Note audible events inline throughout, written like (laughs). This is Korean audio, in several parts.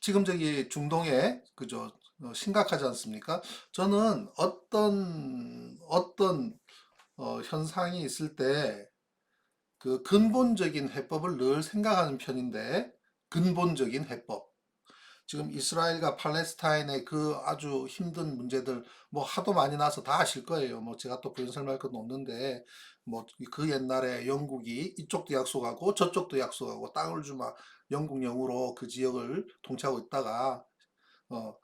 지금 저기 중동에 그저 어, 심각하지 않습니까? 저는 어떤 어떤 어, 현상이 있을 때 그 근본적인 해법을 늘 생각하는 편인데 근본적인 해법. 지금 이스라엘과 팔레스타인의 그 아주 힘든 문제들 뭐 하도 많이 나서 다 아실 거예요. 뭐 제가 또 부연 설명할 건 없는데 뭐 그 옛날에 영국이 이쪽도 약속하고 저쪽도 약속하고 땅을 주마 영국령으로 그 지역을 통치하고 있다가 어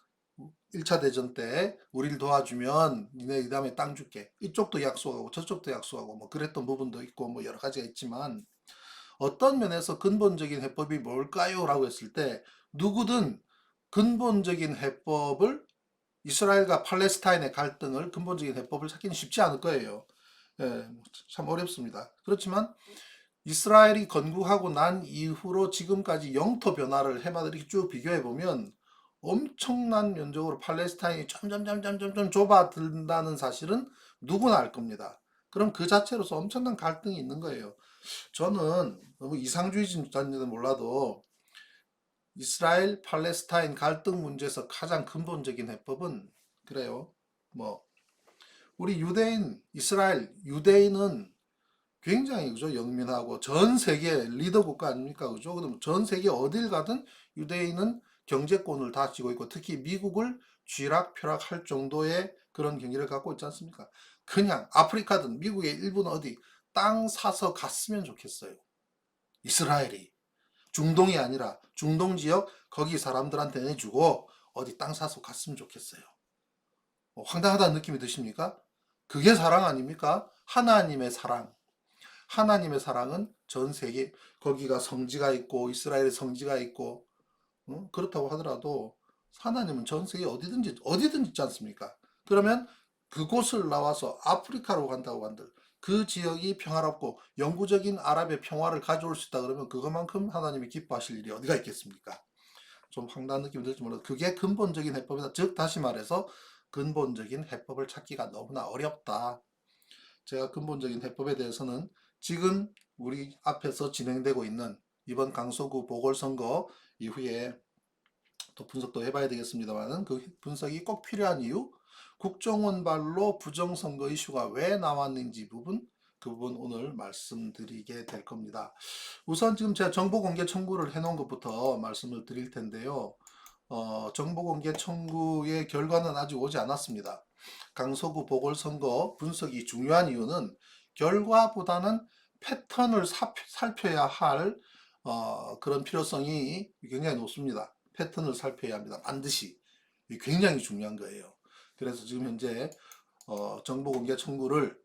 1차 대전 때 우리를 도와주면 니네 그 다음에 땅 줄게. 이쪽도 약속하고 저쪽도 약속하고 뭐 그랬던 부분도 있고 뭐 여러 가지가 있지만 어떤 면에서 근본적인 해법이 뭘까요? 라고 했을 때 누구든 근본적인 해법을 이스라엘과 팔레스타인의 갈등을 근본적인 해법을 찾기는 쉽지 않을 거예요. 예, 참 어렵습니다. 그렇지만 이스라엘이 건국하고 난 이후로 지금까지 영토 변화를 해마다 이렇게 쭉 비교해 보면 엄청난 면적으로 팔레스타인이 점점점점점점 좁아든다는 사실은 누구나 알 겁니다. 그럼 그 자체로서 엄청난 갈등이 있는 거예요. 저는 너무 이상주의자인지는 몰라도 이스라엘 팔레스타인 갈등 문제에서 가장 근본적인 해법은 그래요. 뭐 우리 유대인 이스라엘 유대인은 굉장히 그죠 영민하고 전 세계 리더 국가 아닙니까 그죠? 그럼 전 세계 어딜 가든 유대인은 경제권을 다 쥐고 있고 특히 미국을 쥐락펴락할 정도의 그런 경기를 갖고 있지 않습니까? 그냥 아프리카든 미국의 일부는 어디 땅 사서 갔으면 좋겠어요. 이스라엘이 중동이 아니라 중동 지역 거기 사람들한테 내주고 어디 땅 사서 갔으면 좋겠어요. 뭐 황당하다는 느낌이 드십니까? 그게 사랑 아닙니까? 하나님의 사랑. 하나님의 사랑은 전 세계 거기가 성지가 있고 이스라엘의 성지가 있고 어? 그렇다고 하더라도 하나님은 전 세계 어디든지 어디든지 있지 않습니까? 그러면 그곳을 나와서 아프리카로 간다고 한들 그 지역이 평화롭고 영구적인 아랍의 평화를 가져올 수 있다 그러면 그것만큼 하나님이 기뻐하실 일이 어디가 있겠습니까? 좀 황당한 느낌이 들지 몰라도 그게 근본적인 해법이다. 즉 다시 말해서 근본적인 해법을 찾기가 너무나 어렵다. 제가 근본적인 해법에 대해서는 지금 우리 앞에서 진행되고 있는 이번 강서구 보궐선거 이후에 또 분석도 해봐야 되겠습니다만은 그 분석이 꼭 필요한 이유 국정원발로 부정선거 이슈가 왜 나왔는지 부분 그 부분 오늘 말씀드리게 될 겁니다. 우선 지금 제가 정보공개 청구를 해놓은 것부터 말씀을 드릴 텐데요. 어, 정보공개 청구의 결과는 아직 오지 않았습니다. 강서구 보궐선거 분석이 중요한 이유는 결과보다는 패턴을 사- 살펴야 할 어, 그런 필요성이 굉장히 높습니다. 패턴을 살펴야 합니다. 반드시. 굉장히 중요한 거예요. 그래서 지금 현재 어, 정보공개 청구를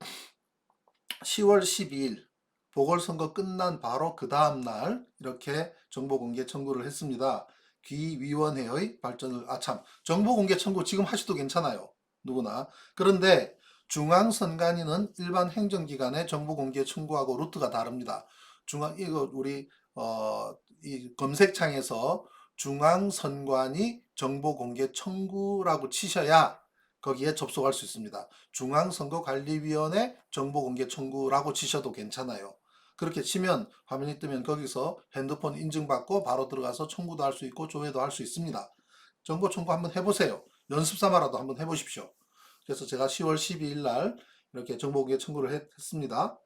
10월 12일 보궐선거 끝난 바로 그 다음 날 이렇게 정보공개 청구를 했습니다. 귀위원회의 발전을 아참 정보공개 청구 지금 하셔도 괜찮아요. 누구나. 그런데 중앙선관위는 일반 행정기관의 정보공개 청구하고 루트가 다릅니다. 중앙 이거 우리 어, 이 검색창에서 중앙선관위 정보공개 청구라고 치셔야 거기에 접속할 수 있습니다. 중앙선거관리위원회 정보공개 청구라고 치셔도 괜찮아요. 그렇게 치면 화면이 뜨면 거기서 핸드폰 인증받고 바로 들어가서 청구도 할 수 있고 조회도 할 수 있습니다. 정보 청구 한번 해보세요. 연습 삼아라도 한번 해보십시오. 그래서 제가 10월 12일 날 이렇게 정보공개 청구를 했, 했습니다.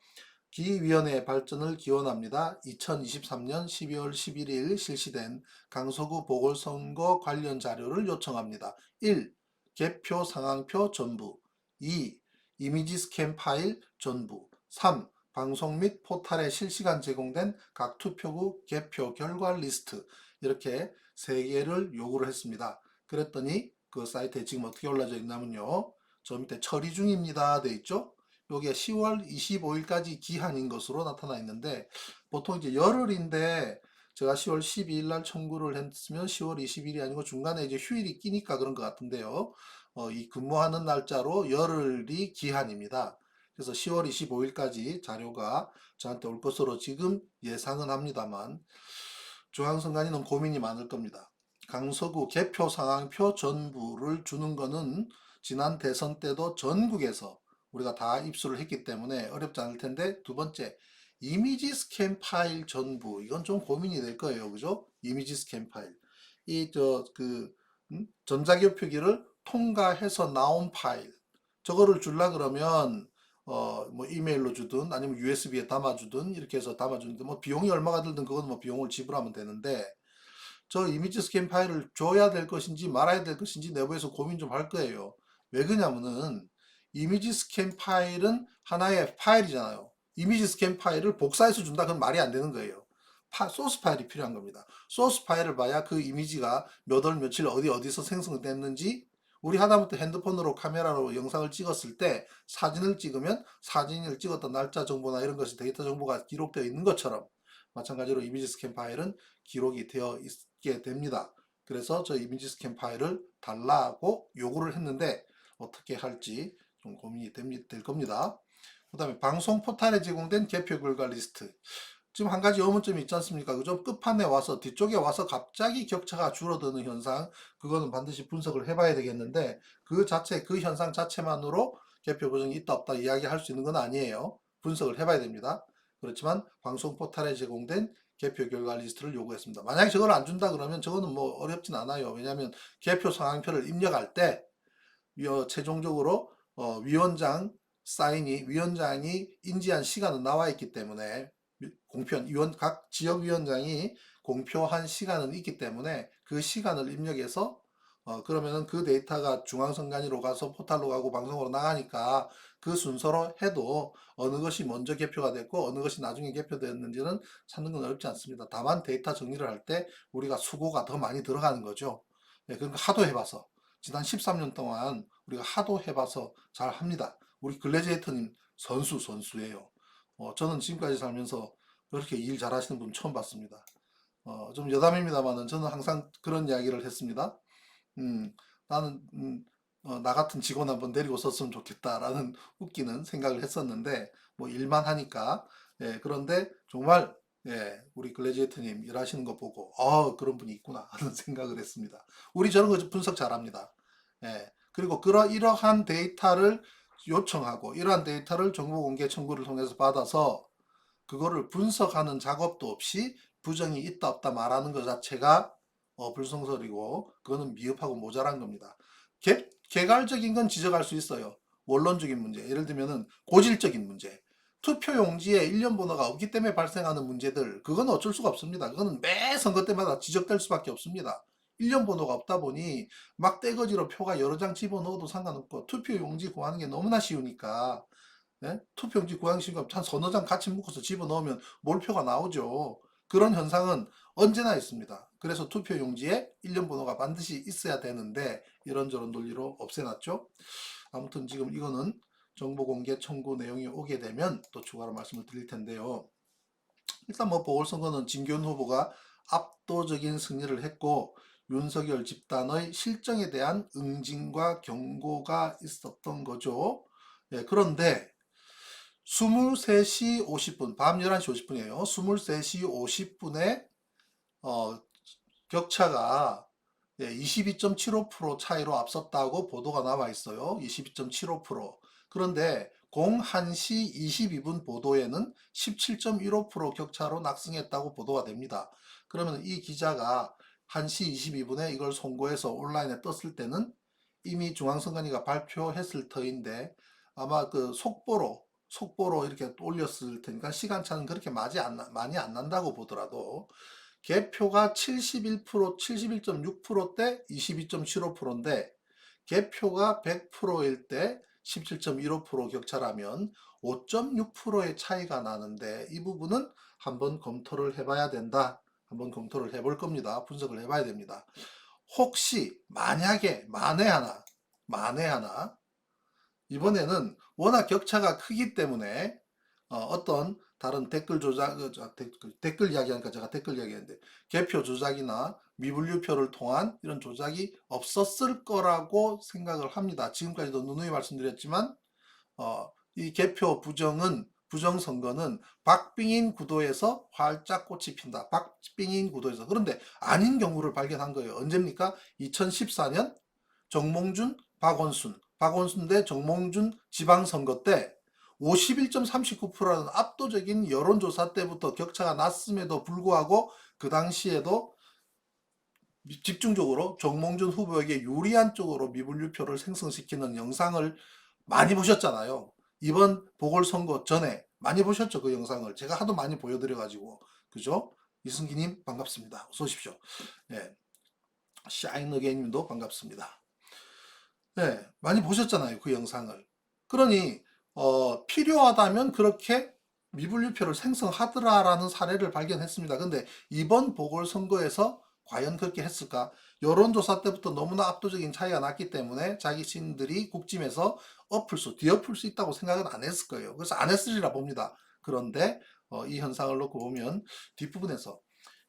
기위원회 발전을 기원합니다. 2023년 12월 11일 실시된 강서구 보궐선거 관련 자료를 요청합니다. 1. 개표 상황표 전부 2. 이미지 스캔 파일 전부 3. 방송 및 포탈에 실시간 제공된 각 투표구 개표 결과 리스트 이렇게 세 개를 요구를 했습니다. 그랬더니 그 사이트에 지금 어떻게 올라져 있냐면요. 저 밑에 처리 중입니다. 돼 있죠? 요게 10월 25일까지 기한인 것으로 나타나 있는데 보통 이제 열흘인데 제가 10월 12일 날 청구를 했으면 10월 20일이 아니고 중간에 이제 휴일이 끼니까 그런 것 같은데요. 어, 이 근무하는 날짜로 열흘이 기한입니다. 그래서 10월 25일까지 자료가 저한테 올 것으로 지금 예상은 합니다만 중앙선관위는 고민이 많을 겁니다. 강서구 개표 상황표 전부를 주는 거는 지난 대선 때도 전국에서 우리가 다 입수를 했기 때문에 어렵지 않을 텐데 두 번째 이미지 스캔 파일 전부 이건 좀 고민이 될 거예요. 그죠? 이미지 스캔 파일. 이 저그 전자기표기를 통과해서 나온 파일. 저거를 줄라 그러면 어 뭐 이메일로 주든 아니면 USB에 담아주든 이렇게 해서 담아주는데 뭐 비용이 얼마가 들든 그건 뭐 비용을 지불하면 되는데 저 이미지 스캔 파일을 줘야 될 것인지 말아야 될 것인지 내부에서 고민 좀 할 거예요. 왜 그러냐면은 이미지 스캔 파일은 하나의 파일이잖아요. 이미지 스캔 파일을 복사해서 준다 그건 말이 안 되는 거예요. 파, 소스 파일이 필요한 겁니다. 소스 파일을 봐야 그 이미지가 몇 월 며칠 어디 어디서 생성됐는지 우리 하다못해 핸드폰으로 카메라로 영상을 찍었을 때 사진을 찍으면 사진을 찍었던 날짜 정보나 이런 것이 데이터 정보가 기록되어 있는 것처럼 마찬가지로 이미지 스캔 파일은 기록이 되어 있게 됩니다. 그래서 저 이미지 스캔 파일을 달라고 요구를 했는데 어떻게 할지 좀 고민이 됩니- 될 겁니다. 그 다음에 방송 포탈에 제공된 개표 결과 리스트. 지금 한 가지 의문점이 있지 않습니까? 그죠? 끝판에 와서 뒤쪽에 와서 갑자기 격차가 줄어드는 현상, 그거는 반드시 분석을 해봐야 되겠는데 그 자체 그 현상 자체만으로 개표 보정이 있다 없다 이야기할 수 있는 건 아니에요. 분석을 해봐야 됩니다. 그렇지만 방송 포탈에 제공된 개표 결과 리스트를 요구했습니다. 만약에 저걸 안 준다 그러면 저거는 뭐 어렵진 않아요. 왜냐하면 개표 상황표를 입력할 때 어, 최종적으로 어, 위원장 사인이 위원장이 인지한 시간은 나와 있기 때문에 공표 위원 각 지역 위원장이 공표한 시간은 있기 때문에 그 시간을 입력해서 어 그러면은 그 데이터가 중앙선관위로 가서 포탈로 가고 방송으로 나가니까 그 순서로 해도 어느 것이 먼저 개표가 됐고 어느 것이 나중에 개표됐는지는 찾는 건 어렵지 않습니다. 다만 데이터 정리를 할 때 우리가 수고가 더 많이 들어가는 거죠. 네, 그러니까 하도 해봐서 지난 13년 동안 우리가 하도 해봐서 잘 합니다. 우리 글래지에이터님 선수 선수예요. 어, 저는 지금까지 살면서 그렇게 일 잘하시는 분 처음 봤습니다. 어, 좀 여담입니다만은 저는 항상 그런 이야기를 했습니다. 음, 나는 음, 어, 나 같은 직원 한번 데리고 썼으면 좋겠다라는 (laughs) 웃기는 생각을 했었는데 뭐 일만 하니까 예, 그런데 정말 예, 우리 글래지에이터님 일하시는 거 보고 아 그런 분이 있구나 하는 (laughs) 생각을 했습니다. 우리 저런 거 분석 잘합니다. 예, 그리고 그러 이러한 데이터를 요청하고 이러한 데이터를 정보 공개 청구를 통해서 받아서 그거를 분석하는 작업도 없이 부정이 있다 없다 말하는 것 자체가 어, 불성설이고 그거는 미흡하고 모자란 겁니다. 개, 개괄적인 건 지적할 수 있어요. 원론적인 문제, 예를 들면은 고질적인 문제, 투표 용지에 일련 번호가 없기 때문에 발생하는 문제들, 그건 어쩔 수가 없습니다. 그거는 매 선거 때마다 지적될 수밖에 없습니다. 일련 번호가 없다 보니 막 떼거지로 표가 여러 장 집어넣어도 상관없고 투표 용지 구하는 게 너무나 쉬우니까 예? 투표 용지 구하시니까 한 서너 장 같이 묶어서 집어넣으면 몰표가 나오죠. 그런 현상은 언제나 있습니다. 그래서 투표 용지에 일련 번호가 반드시 있어야 되는데 이런저런 논리로 없애놨죠. 아무튼 지금 이거는 정보 공개 청구 내용이 오게 되면 또 추가로 말씀을 드릴 텐데요. 일단 뭐 보궐선거는 진교훈 후보가 압도적인 승리를 했고 윤석열 집단의 실정에 대한 응징과 경고가 있었던 거죠. 예, 그런데 23시 50분, 밤 11시 50분이에요. 23시 50분에 어, 격차가 예, 22.75% 차이로 앞섰다고 보도가 나와 있어요. 22.75%. 그런데 01시 22분 보도에는 17.15% 격차로 낙승했다고 보도가 됩니다. 그러면 이 기자가 1시 22분에 이걸 송고해서 온라인에 떴을 때는 이미 중앙선관위가 발표했을 터인데 아마 그 속보로 속보로 이렇게 올렸을 테니까 시간차는 그렇게 많이 안, 나- 많이 안 난다고 보더라도 개표가 71% 71.6%대 22.75%인데 개표가 100%일 때 17.15% 격차라면 5.6%의 차이가 나는데 이 부분은 한번 검토를 해봐야 된다. 한번 검토를 해볼 겁니다. 분석을 해봐야 됩니다. 혹시 만약에 만에 하나 만에 하나 이번에는 워낙 격차가 크기 때문에 어, 떤 다른 댓글 조작, 어, 저, 댓글, 댓글 이야기하니까 제가 댓글 이야기했는데 개표 조작이나 미분류표를 통한 이런 조작이 없었을 거라고 생각을 합니다. 지금까지도 누누이 말씀드렸지만 어, 이 개표 부정은 부정선거는 박빙인 구도에서 활짝 꽃이 핀다. 박빙인 구도에서. 그런데 아닌 경우를 발견한 거예요. 언제입니까? 2014년 정몽준, 박원순, 박원순 대 정몽준 지방선거 때 51.39%라는 압도적인 여론조사 때부터 격차가 났음에도 불구하고 그 당시에도 미- 집중적으로 정몽준 후보에게 유리한 쪽으로 미분류표를 생성시키는 영상을 많이 보셨잖아요. 이번 보궐선거 전에 많이 보셨죠, 그 영상을. 제가 하도 많이 보여드려가지고. 그죠? 이승기님 반갑습니다. 어서 오십시오. 네. 샤인어게인님도 반갑습니다. 네, 많이 보셨잖아요, 그 영상을. 그러니 어, 필요하다면 그렇게 미분류표를 생성하더라라는 사례를 발견했습니다. 근데 이번 보궐선거에서 과연 그렇게 했을까? 여론조사 때부터 너무나 압도적인 차이가 났기 때문에 자기 신들이 국짐에서 엎을 수, 뒤엎을 수 있다고 생각은 안 했을 거예요. 그래서 안 했으리라 봅니다. 그런데 어, 이 현상을 놓고 보면 뒷부분에서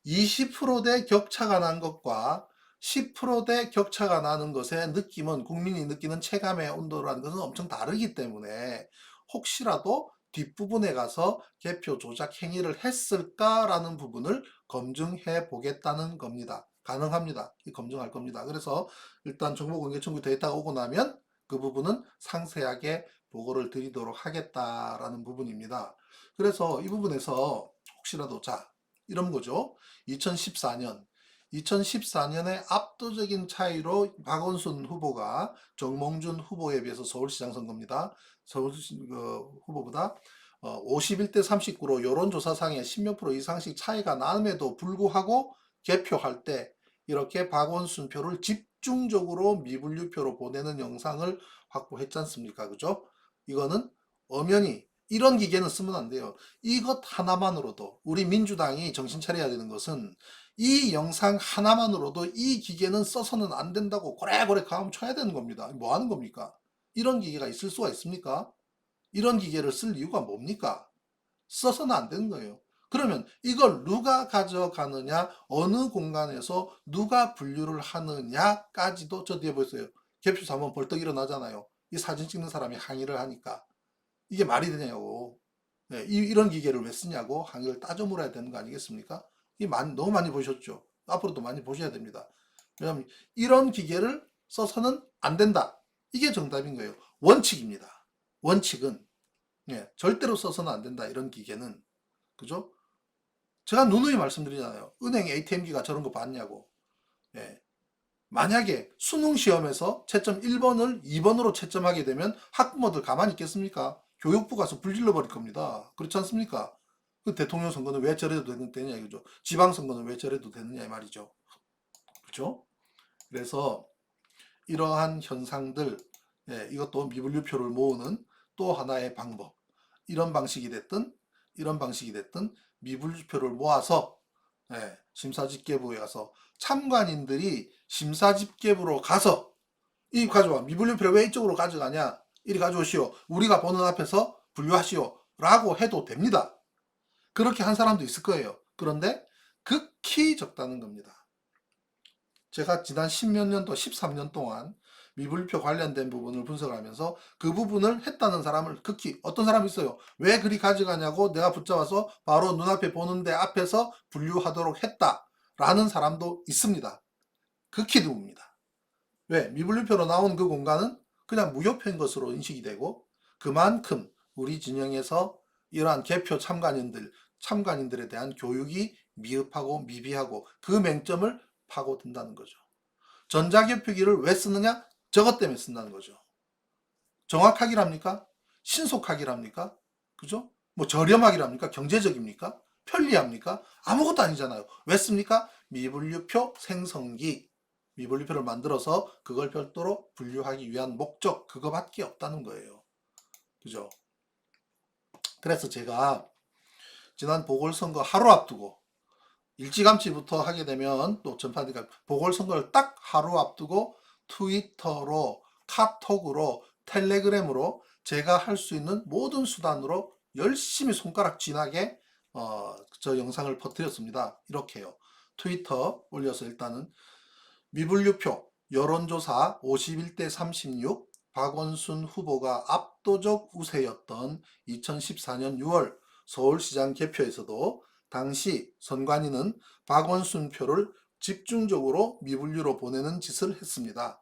20%대 격차가 난 것과 10%대 격차가 나는 것의 느낌은 국민이 느끼는 체감의 온도라는 것은 엄청 다르기 때문에 혹시라도 뒷부분에 가서 개표 조작 행위를 했을까라는 부분을 검증해 보겠다는 겁니다. 가능합니다. 이 검증할 겁니다. 그래서 일단 정보공개 청구 데이터가 오고 나면 그 부분은 상세하게 보고를 드리도록 하겠다라는 부분입니다. 그래서 이 부분에서 혹시라도 자 이런 거죠. 2014년 2014년에 압도적인 차이로 박원순 후보가 정몽준 후보에 비해서 서울시장 선거입니다. 서울시 그 후보보다 어, 51대 39로 여론조사상에 10몇 프로 이상씩 차이가 남에도 불구하고 개표할 때 이렇게 박원순 표를 집 중적으로 미분류표로 보내는 영상을 확보했지 않습니까? 그죠? 이거는 엄연히 이런 기계는 쓰면 안 돼요. 이것 하나만으로도 우리 민주당이 정신 차려야 되는 것은 이 영상 하나만으로도 이 기계는 써서는 안 된다고 고래고래 가음 쳐야 되는 겁니다. 뭐 하는 겁니까? 이런 기계가 있을 수가 있습니까? 이런 기계를 쓸 이유가 뭡니까? 써서는 안 되는 거예요. 그러면 이걸 누가 가져가느냐, 어느 공간에서 누가 분류를 하느냐까지도 저 뒤에 보세요. 개표소 한번 벌떡 일어나잖아요. 이 사진 찍는 사람이 항의를 하니까. 이게 말이 되냐고. 네, 이, 런 기계를 왜 쓰냐고 항의를 따져 물어야 되는 거 아니겠습니까? 이 많이, 너무 많이 보셨죠? 앞으로도 많이 보셔야 됩니다. 왜냐하면 이런 기계를 써서는 안 된다. 이게 정답인 거예요. 원칙입니다. 원칙은 예, 절대로 써서는 안 된다. 이런 기계는 그죠? 제가 누누이 말씀드리잖아요. 은행 ATM기가 저런 거 봤냐고. 예. 만약에 수능 시험에서 채점 1번을 2번으로 채점하게 되면 학부모들 가만히 있겠습니까? 교육부 가서 불질러 버릴 겁니다. 그렇지 않습니까? 그 대통령 선거는 왜 저래도 되느냐 이거죠. 지방 선거는 왜 저래도 되느냐 이 말이죠. 그렇죠? 그래서 이러한 현상들 예, 이것도 미분류표를 모으는 또 하나의 방법. 이런 방식이 됐든 이런 방식이 됐든 미분류표를 모아서 예, 심사집계부에 가서 참관인들이 심사집계부로 가서 이 가져와. 미분류표를 왜 이쪽으로 가져가냐? 이리 가져오시오. 우리가 보는 앞에서 분류하시오. 라고 해도 됩니다. 그렇게 한 사람도 있을 거예요. 그런데 극히 적다는 겁니다. 제가 지난 10몇 년도 13년 동안 미분류표 관련된 부분을 분석하면서 그 부분을 했다는 사람을 극히 어떤 사람이 있어요. 왜 그리 가져가냐고 내가 붙잡아서 바로 눈앞에 보는데 앞에서 분류하도록 했다라는 사람도 있습니다. 극히 드뭅니다. 왜? 미분류표로 나온 그 공간은 그냥 무효표인 것으로 인식이 되고 그만큼 우리 진영에서 이러한 개표 참관인들, 참관인들에 대한 교육이 미흡하고 미비하고 그 맹점을 파고든다는 거죠. 전자개표기를 왜 쓰느냐? 저것 때문에 쓴다는 거죠. 정확하기랍니까? 신속하기랍니까? 그죠? 뭐 저렴하기랍니까? 경제적입니까? 편리합니까? 아무것도 아니잖아요. 왜 씁니까? 미분류표 생성기. 미분류표를 만들어서 그걸 별도로 분류하기 위한 목적, 그거밖에 없다는 거예요. 그죠? 그래서 제가 지난 보궐선거 하루 앞두고 일찌감치부터 하게 되면 또 전파니까 보궐선거를 딱 하루 앞두고 트위터로 카톡으로 텔레그램으로 제가 할 수 있는 모든 수단으로 열심히 손가락 쥐나게 어, 저 영상을 퍼뜨렸습니다. 이렇게요. 트위터 올려서 일단은 미분류표 여론조사 51대 36 박원순 후보가 압도적 우세였던 2014년 6월 서울시장 개표에서도 당시 선관위는 박원순 표를 집중적으로 미분류로 보내는 짓을 했습니다.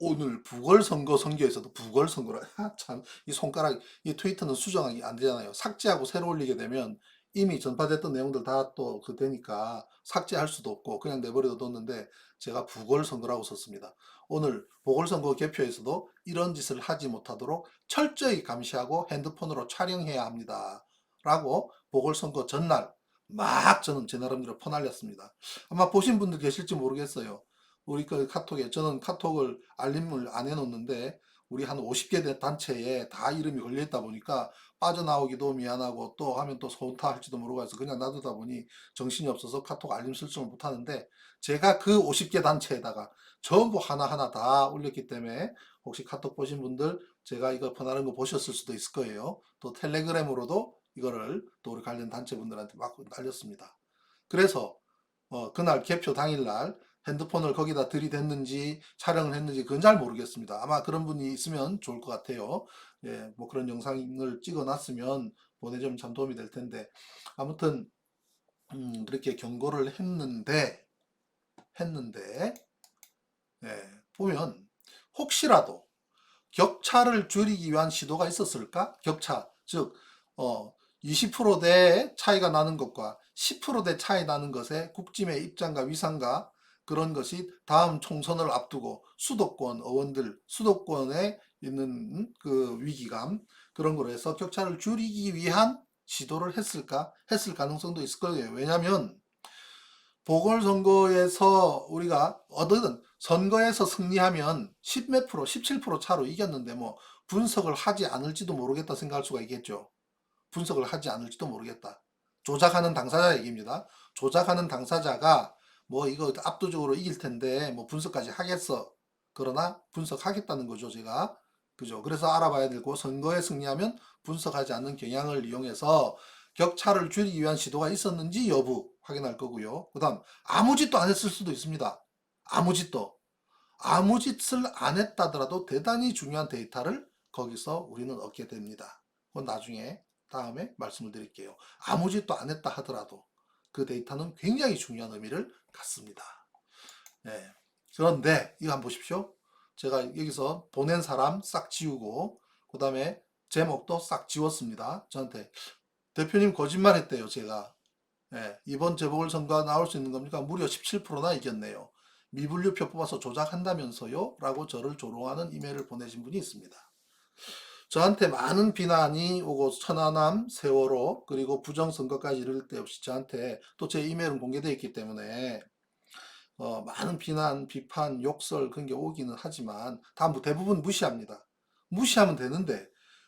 오늘 부걸선거 선거에서도 부걸선거라 (laughs) 참 이 손가락 이 트위터는 수정이 안 되잖아요. 삭제하고 새로 올리게 되면 이미 전파됐던 내용들 다 또 그 되니까 삭제할 수도 없고 그냥 내버려 뒀는데 제가 부골선거라고 썼습니다. 오늘 보궐선거 개표에서도 이런 짓을 하지 못하도록 철저히 감시하고 핸드폰으로 촬영해야 합니다. 라고 보궐선거 전날 막 저는 제 나름대로 퍼날렸습니다. 아마 보신 분들 계실지 모르겠어요. 우리 그 카톡에 저는 카톡을 알림을 안 해놓는데 우리 한 50개 단체에 다 이름이 걸려있다 보니까 빠져나오기도 미안하고 또 하면 또 소타할지도 모르고 해서 그냥 놔두다 보니 정신이 없어서 카톡 알림 설정을 못하는데 제가 그 50개 단체에다가 전부 하나하나 다 올렸기 때문에 혹시 카톡 보신 분들 제가 이거 퍼나른 거 보셨을 수도 있을 거예요. 또 텔레그램으로도 이거를 또 우리 관련 단체분들한테 막 날렸습니다. 그래서 어, 그날 개표 당일날 핸드폰을 거기다 들이댔는지 촬영을 했는지 그건 잘 모르겠습니다. 아마 그런 분이 있으면 좋을 것 같아요. 예, 뭐 그런 영상을 찍어 놨으면 보내주면 참 도움이 될 텐데 아무튼 음, 그렇게 경고를 했는데 했는데 예, 보면 혹시라도 격차를 줄이기 위한 시도가 있었을까? 격차 즉 어, 20%대 차이가 나는 것과 10%대 차이 나는 것에 국짐의 입장과 위상과 그런 것이 다음 총선을 앞두고 수도권 의원들 수도권에 있는 그 위기감 그런 거로 해서 격차를 줄이기 위한 시도를 했을까 했을 가능성도 있을 거예요. 왜냐하면 보궐선거에서 우리가 어떤 선거에서 승리하면 10몇 프로, 17% 차로 이겼는데 뭐 분석을 하지 않을지도 모르겠다 생각할 수가 있겠죠. 분석을 하지 않을지도 모르겠다. 조작하는 당사자 얘기입니다. 조작하는 당사자가 뭐 이거 압도적으로 이길 텐데 뭐 분석까지 하겠어. 그러나 분석하겠다는 거죠, 제가. 그죠? 그래서 알아봐야 되고 선거에 승리하면 분석하지 않는 경향을 이용해서 격차를 줄이기 위한 시도가 있었는지 여부 확인할 거고요. 그 다음 아무 짓도 안 했을 수도 있습니다. 아무 짓도 아무 짓을 안 했다더라도 대단히 중요한 데이터를 거기서 우리는 얻게 됩니다. 그건 나중에 다음에 말씀을 드릴게요. 아무 짓도 안 했다 하더라도 그 데이터는 굉장히 중요한 의미를 갖습니다. 네. 그런데 이거 한번 보십시오. 제가 여기서 보낸 사람 싹 지우고 그 다음에 제목도 싹 지웠습니다. 저한테 대표님 거짓말 했대요. 제가 예, 이번 재보궐선거가 나올 수 있는 겁니까? 무려 17%나 이겼네요. 미분류표 뽑아서 조작한다면서요? 라고 저를 조롱하는 이메일을 보내신 분이 있습니다. 저한테 많은 비난이 오고 천안함, 세월호 그리고 부정선거까지 이를 데 없이 저한테 또 제 이메일은 공개되어 있기 때문에 어, 많은 비난, 비판, 욕설 그런 게 오기는 하지만 다 대부분 무시합니다. 무시하면 되는데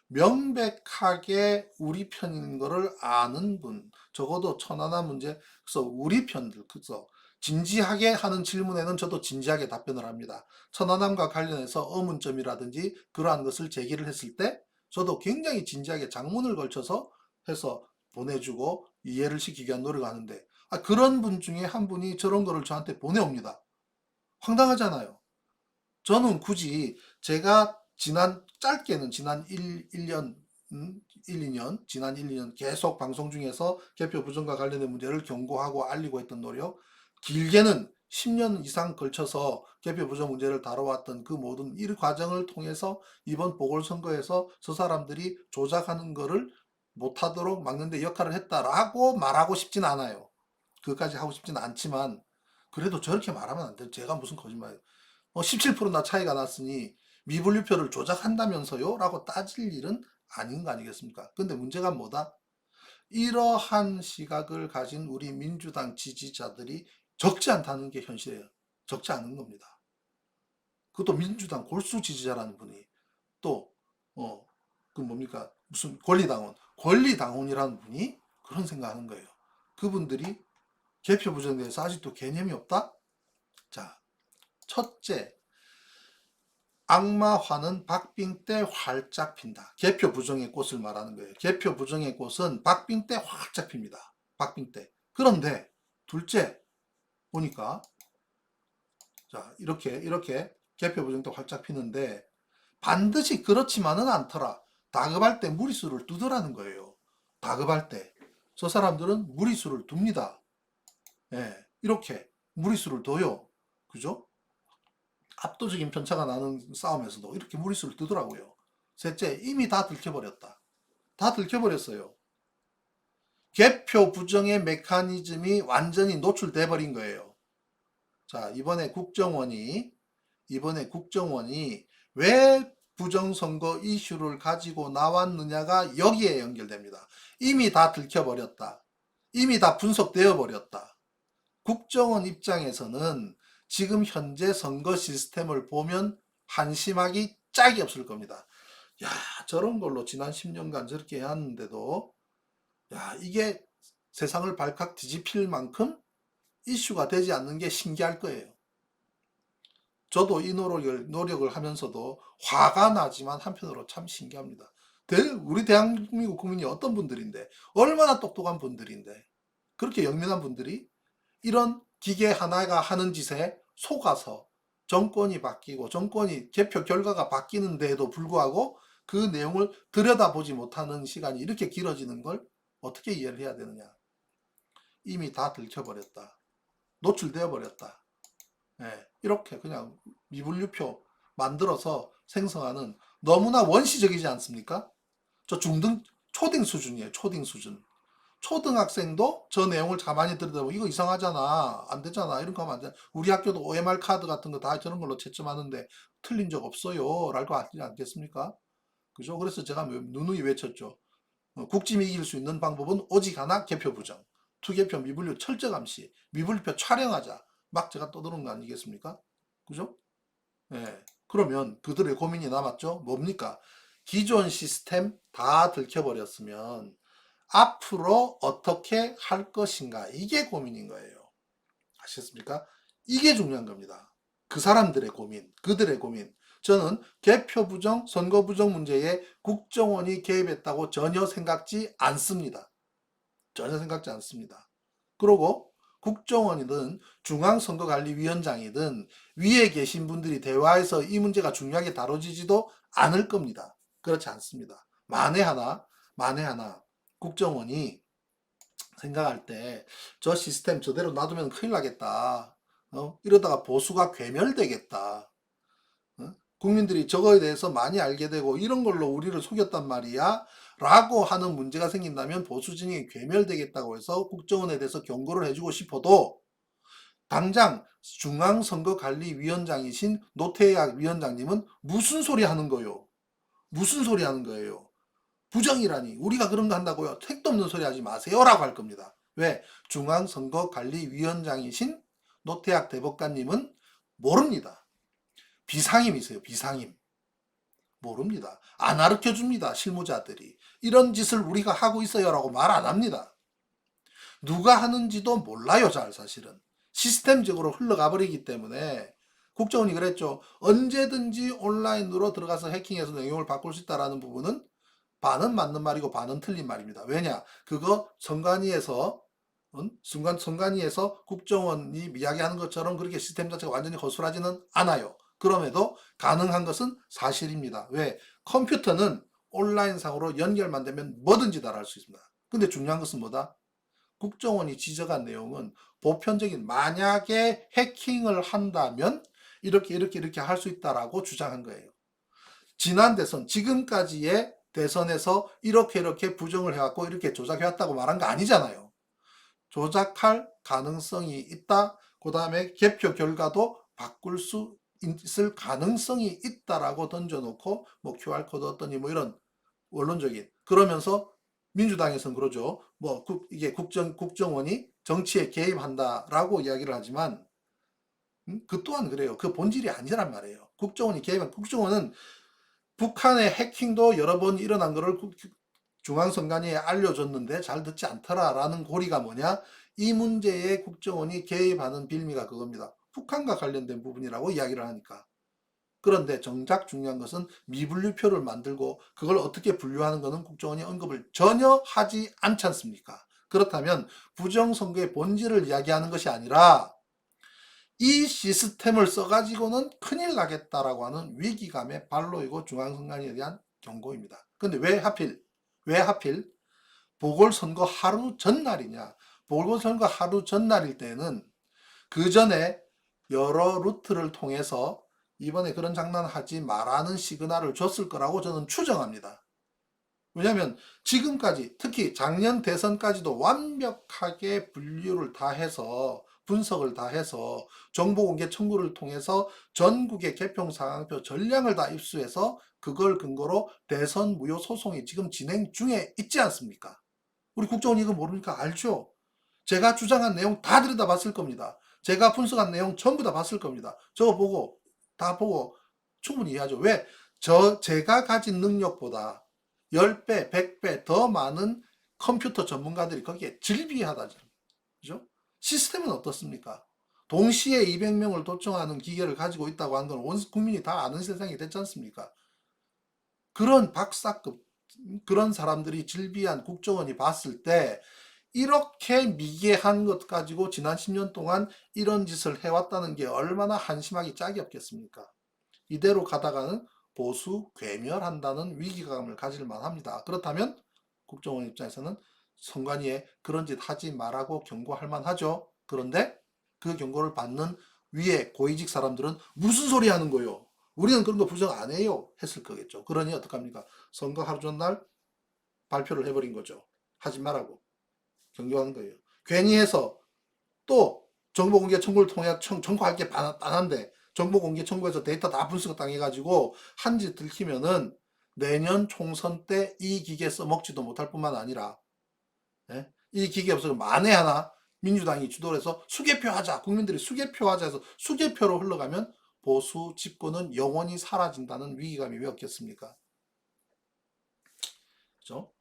명백하게 우리 편인 거를 아는 분, 적어도 천안함 문제, 그래서 우리 편들, 그래서 진지하게 하는 질문에는 저도 진지하게 답변을 합니다. 천안함과 관련해서 의문점이라든지 그러한 것을 제기를 했을 때 저도 굉장히 진지하게 장문을 걸쳐서 해서 보내주고 이해를 시키기 위한 노력을 하는데 아, 그런 분 중에 한 분이 저런 거를 저한테 보내옵니다. 황당하잖아요. 저는 굳이 제가 지난 짧게는 지난 1, 1년 음, 1, 2년 지난 1, 2년 계속 방송 중에서 개표 부정과 관련된 문제를 경고하고 알리고 했던 노력 길게는 10년 이상 걸쳐서 개표 부정 문제를 다뤄왔던 그 모든 일 과정을 통해서 이번 보궐선거에서 저 사람들이 조작하는 거를 못하도록 막는데 역할을 했다라고 말하고 싶진 않아요. 그까지 하고 싶진 않지만 그래도 저렇게 말하면 안 돼요. 제가 무슨 거짓말이에요. 어, 17%나 차이가 났으니 미분류표를 조작한다면서요? 라고 따질 일은 아닌 거 아니겠습니까? 근데 문제가 뭐다? 이러한 시각을 가진 우리 민주당 지지자들이 적지 않다는 게 현실이에요. 적지 않은 겁니다. 그것도 민주당 골수 지지자라는 분이 또, 어, 그 뭡니까? 무슨 권리당원, 권리당원이라는 분이 그런 생각하는 거예요. 그분들이 개표 부정에 대해서 아직도 개념이 없다? 자, 첫째, 악마화는 박빙 때 활짝 핀다. 개표 부정의 꽃을 말하는 거예요. 개표 부정의 꽃은 박빙 때 활짝 핍니다. 박빙 때. 그런데 둘째 보니까 자 이렇게 이렇게 개표 때 활짝 피는데 반드시 그렇지만은 않더라. 다급할 때 무리수를 두더라는 거예요. 다급할 때. 저 사람들은 무리수를 둡니다. 예, 이렇게 무리수를 둬요. 그죠? 압도적인 편차가 나는 싸움에서도 이렇게 무리수를 두더라고요. 셋째, 이미 다 들켜버렸다. 다 들켜버렸어요. 개표 부정의 메커니즘이 완전히 노출돼 버린 거예요. 자, 이번에 국정원이 이번에 국정원이 왜 부정선거 이슈를 가지고 나왔느냐가 여기에 연결됩니다. 이미 다 들켜버렸다. 이미 다 분석되어 버렸다. 국정원 입장에서는 지금 현재 선거 시스템을 보면 한심하기 짝이 없을 겁니다. 야, 저런 걸로 지난 10년간 저렇게 해왔는데도, 야, 이게 세상을 발칵 뒤집힐 만큼 이슈가 되지 않는 게 신기할 거예요. 저도 이 노력을, 노력을 하면서도 화가 나지만 한편으로 참 신기합니다. 대- 우리 대한민국 국민이 어떤 분들인데, 얼마나 똑똑한 분들인데, 그렇게 영민한 분들이 이런 기계 하나가 하는 짓에 속아서 정권이 바뀌고 정권이 개표 결과가 바뀌는데도 불구하고 그 내용을 들여다보지 못하는 시간이 이렇게 길어지는 걸 어떻게 이해를 해야 되느냐. 이미 다 들켜버렸다. 노출되어 버렸다. 예, 이렇게 그냥 미분류표 만들어서 생성하는 너무나 원시적이지 않습니까? 저 중등, 초딩 수준이에요. 초딩 수준. 초등학생도 저 내용을 가만히 들여다보고 이거 이상하잖아. 안 되잖아. 이런 거 하면 안 돼. 우리 학교도 OMR 카드 같은 거 다 저런 걸로 채점하는데 틀린 적 없어요. 라고 하지 않겠습니까? 그죠? 그래서 제가 누누이 외쳤죠. 어, 국짐이 이길 수 있는 방법은 오직 하나 개표 부정. 투개표 미분류 철저 감시. 미분류표 촬영하자. 막 제가 떠드는 거 아니겠습니까? 그죠? 예. 그러면 그들의 고민이 남았죠? 뭡니까? 기존 시스템 다 들켜버렸으면 앞으로 어떻게 할 것인가 이게 고민인 거예요. 아셨습니까? 이게 중요한 겁니다. 그 사람들의 고민, 그들의 고민. 저는 개표 부정, 선거 부정 문제에 국정원이 개입했다고 전혀 생각지 않습니다. 전혀 생각지 않습니다. 그리고 국정원이든 중앙선거관리위원장이든 위에 계신 분들이 대화에서 이 문제가 중요하게 다뤄지지도 않을 겁니다. 그렇지 않습니다. 만에 하나, 만에 하나 국정원이 생각할 때 저 시스템 저대로 놔두면 큰일 나겠다. 어? 이러다가 보수가 괴멸되겠다. 어? 국민들이 저거에 대해서 많이 알게 되고 이런 걸로 우리를 속였단 말이야. 라고 하는 문제가 생긴다면 보수 진영이 괴멸되겠다고 해서 국정원에 대해서 경고를 해주고 싶어도 당장 중앙선거관리위원장이신 노태학 위원장님은 무슨 소리 하는 거요? 무슨 소리 하는 거예요? 부정이라니 우리가 그런 거 한다고요? 택도 없는 소리 하지 마세요라고 할 겁니다. 왜? 중앙선거관리위원장이신 노태학 대법관님은 모릅니다. 비상임이세요. 비상임. 모릅니다. 안 가르쳐 줍니다. 실무자들이. 이런 짓을 우리가 하고 있어요라고 말 안 합니다. 누가 하는지도 몰라요. 잘 사실은. 시스템적으로 흘러가 버리기 때문에 국정원이 그랬죠. 언제든지 온라인으로 들어가서 해킹해서 내용을 바꿀 수 있다라는 부분은 반은 맞는 말이고 반은 틀린 말입니다. 왜냐? 그거 선관위에서 응? 순간 선관위에서 국정원이 이야기하는 것처럼 그렇게 시스템 자체가 완전히 허술하지는 않아요. 그럼에도 가능한 것은 사실입니다. 왜? 컴퓨터는 온라인상으로 연결만 되면 뭐든지 다 할 수 있습니다. 근데 중요한 것은 뭐다? 국정원이 지적한 내용은 보편적인 만약에 해킹을 한다면 이렇게 이렇게 이렇게 할 수 있다라고 주장한 거예요. 지난 대선 지금까지의 대선에서 이렇게 이렇게 부정을 해왔고 이렇게 조작해왔다고 말한 거 아니잖아요. 조작할 가능성이 있다. 그 다음에 개표 결과도 바꿀 수 있을 가능성이 있다라고 던져놓고 뭐 QR 코드 어떠니 뭐 이런 원론적인 그러면서 민주당에서는 그러죠. 뭐 국, 이게 국정 국정원이 정치에 개입한다라고 이야기를 하지만 음? 그 또한 그래요. 그 본질이 아니란 말이에요. 국정원이 개입한 국정원은 북한의 해킹도 여러 번 일어난 거를 중앙선관위에 알려줬는데 잘 듣지 않더라라는 고리가 뭐냐? 이 문제에 국정원이 개입하는 빌미가 그겁니다. 북한과 관련된 부분이라고 이야기를 하니까. 그런데 정작 중요한 것은 미분류표를 만들고 그걸 어떻게 분류하는 것은 국정원이 언급을 전혀 하지 않지 않습니까? 그렇다면 부정선거의 본질을 이야기하는 것이 아니라 이 시스템을 써가지고는 큰일 나겠다라고 하는 위기감의 발로이고 중앙선관위에 대한 경고입니다. 근데 왜 하필, 왜 하필 보궐선거 하루 전날이냐? 보궐선거 하루 전날일 때는 그 전에 여러 루트를 통해서 이번에 그런 장난 하지 말라는 시그널을 줬을 거라고 저는 추정합니다. 왜냐하면 지금까지 특히 작년 대선까지도 완벽하게 분류를 다 해서 분석을 다 해서 정보공개 청구를 통해서 전국의 개평 상황표 전량을 다 입수해서 그걸 근거로 대선 무효 소송이 지금 진행 중에 있지 않습니까? 우리 국정원 이거 모르니까 알죠? 제가 주장한 내용 다 들여다봤을 겁니다. 제가 분석한 내용 전부 다 봤을 겁니다. 저거 보고 다 보고 충분히 이해하죠. 왜? 저 제가 가진 능력보다 10배, 100배 더 많은 컴퓨터 전문가들이 거기에 질비하다. 그죠? 시스템은 어떻습니까? 동시에 200명을 도청하는 기계를 가지고 있다고 하는 건온 국민이 다 아는 세상이 됐지 않습니까? 그런 박사급, 그런 사람들이 질비한 국정원이 봤을 때 이렇게 미개한 것 가지고 지난 10년 동안 이런 짓을 해왔다는 게 얼마나 한심하기 짝이 없겠습니까? 이대로 가다가는 보수 괴멸한다는 위기감을 가질 만합니다. 그렇다면 국정원 입장에서는 선관위에 그런 짓 하지 말라고 경고할 만하죠. 그런데 그 경고를 받는 위에 고위직 사람들은 무슨 소리 하는 거요? 우리는 그런 거 부정 안 해요. 했을 거겠죠. 그러니 어떡합니까? 선거 하루 전날 발표를 해버린 거죠. 하지 말라고. 경고하는 거예요. 괜히 해서 또 정보 공개 청구를 통해 청, 청구할 게 빤한데 정보 공개 청구에서 데이터 다 분석 당해가지고 한 짓 들키면은 내년 총선 때 이 기계 써먹지도 못할 뿐만 아니라 예? 이 기계 없어서 만에 하나 민주당이 주도를 해서 수개표 하자 국민들이 수개표 하자 해서 수개표로 흘러가면 보수 집권은 영원히 사라진다는 위기감이 왜 없겠습니까? 그죠?